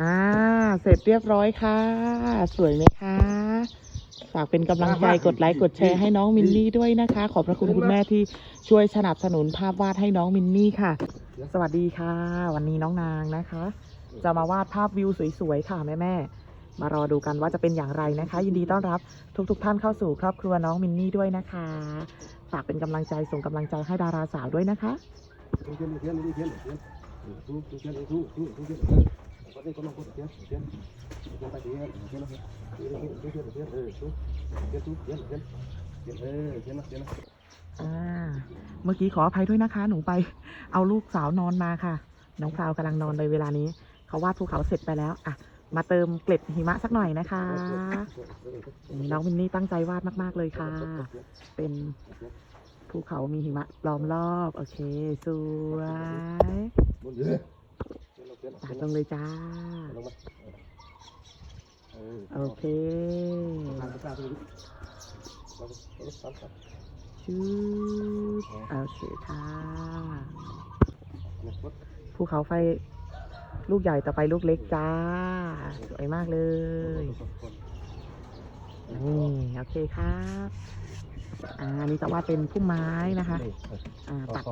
อ่า เสร็จเรียบร้อยค่ะ สวยไหมคะ ฝากเป็นกำลังใจกดไลค์กดแชร์ให้น้องมินนี่ด้วยนะคะ ขอบพระคุณคุณแม่ที่ช่วยสนับสนุนภาพวาดให้น้องมินนี่ค่ะ สวัสดีค่ะ วันนี้น้องนางนะคะ จะมาวาดภาพวิวสวยๆค่ะแม่แม่ๆมารอดูกันว่าจะเป็นอย่างไรนะคะ ยินดีต้อนรับทุกๆทท่านเข้าสู่ครอบครัวน้องมินนี่ด้วยนะคะ ฝากเป็นกำลังใจส่งกำลังใจให้ดาราสาวด้วยนะคะอ่า เมื่อกี้ขออภัยด้วยนะคะ หนูไป เอาลูกสาวนอนมาค่ะ น้องพราวกำลังนอนในเวลานี้ เขาวาดภูเขาเสร็จไปแล้ว อะ มาเติมเกล็ดหิมะสักหน่อยนะคะ น้องมินนี่ตั้งใจวาดมาก ๆ เลยค่ะ เป็นภูเขามีหิมะล้อมรอบ โอเค สวย ตัดลงเลยจ้า โอเคชื่อโอเคค่ะภูเขาไฟลูกใหญ่ต่อไปลูกเล็กจ้า สวยมากเลยนี่โอเคครับอ่าอันนี่จะวาดเป็นพุ่มไม้นะคะ อ่าตัด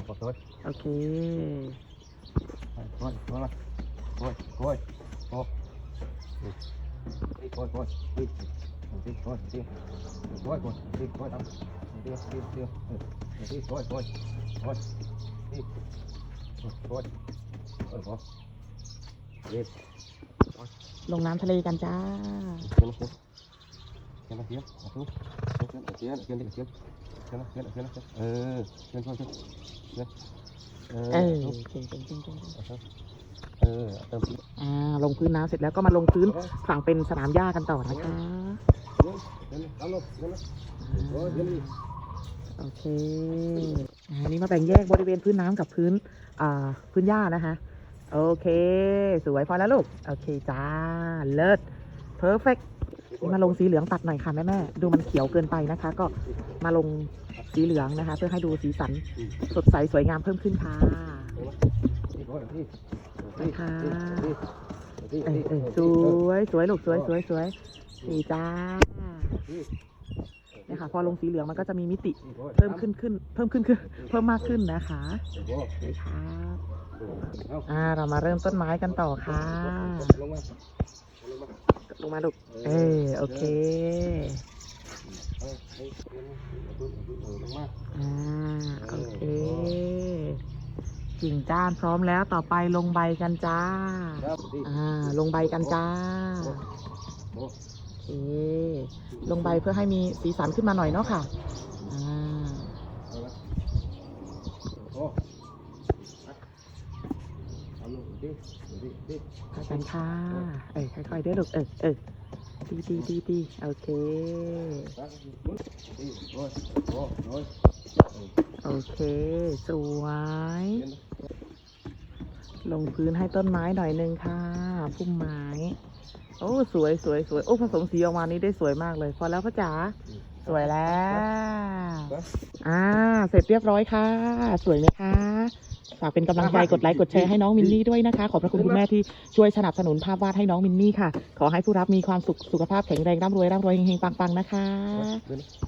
โอเค ลงน้ำทะเลกันจ้าเออเชิญชวนเชิญเออเออเก่งเก่งเก่งเก่ง เออเติมอ่าลงพื้นน้ำเสร็จแล้วก็มาลงพื้นฝั่งเป็นสนามหญ้ากันต่อนะคะโอเคอ่านี่มาแบ่งแยกบริเวณพื้นน้ำกับพื้นอ่าพื้นหญ้านะคะโอเค สวยพอแล้วลูก โอเคจ้า เลิศ เพอร์เฟกนี่มาลงสีเหลืองตัดหน่อยค่ะแม่แม่ๆดูมันเขียวเกินไปนะคะ ก็มาลงสีเหลืองนะคะ เพื่อให้ดูสีสันสดใสสวยงามเพิ่มขึ้นค่ะ เออเออสวยสวยลูกสวยสวยสวยนี่จ้าเนี่ยค่ะ พอลงสีเหลืองมันก็จะมีมิติเพิ่มขึ้นขึ้น เพิ่มขึ้นขึ้นเพิ่มมากขึ้นนะคะนี่ครับอ่าเรามาเริ่มต้นไม้กันต่อค่ะ ลงมาลงมาลูกเออโอเคลงมาอ่าโอเค กิ่งจ้านพร้อมแล้วต่อไปลงใบกันจ้า ครับดีอ่า ลงใบกันจ้า โอ้โอเค ลงใบเพื่อให้มีสีสันขึ้นมาหน่อยเนาะค่ะ อ่า เอาละโอ้ทำลงดิดิดิค่อยกันค่ะ เอ้ยค่อยๆเด้อลูก เออเออดีดีดีดีโอเคดิโอ้ยโอ้ยโอ้ยโอเค สวย ลงพื้นให้ต้นไม้หน่อยนึงค่ะพุ่มไม้ โอ้สวยสวยสวยโอ้ผสมสีออกมานี้ได้สวยมากเลย พอแล้วพ่อจ๋าสวยแล้วอ่า เสร็จเรียบร้อยค่ะ สวยไหมคะฝากเป็นกำลังใจกดไลค์กดแชร์ให้น้องมินนี่ด้วยนะคะ ขอบพระคุณคุณแม่ที่ช่วยสนับสนุนภาพวาดให้น้องมินนี่ค่ะ ขอให้ผู้รับมีความสุขสุขภาพแข็งแรงร่ำรวยร่ำรวยเฮงๆปังๆนะคะ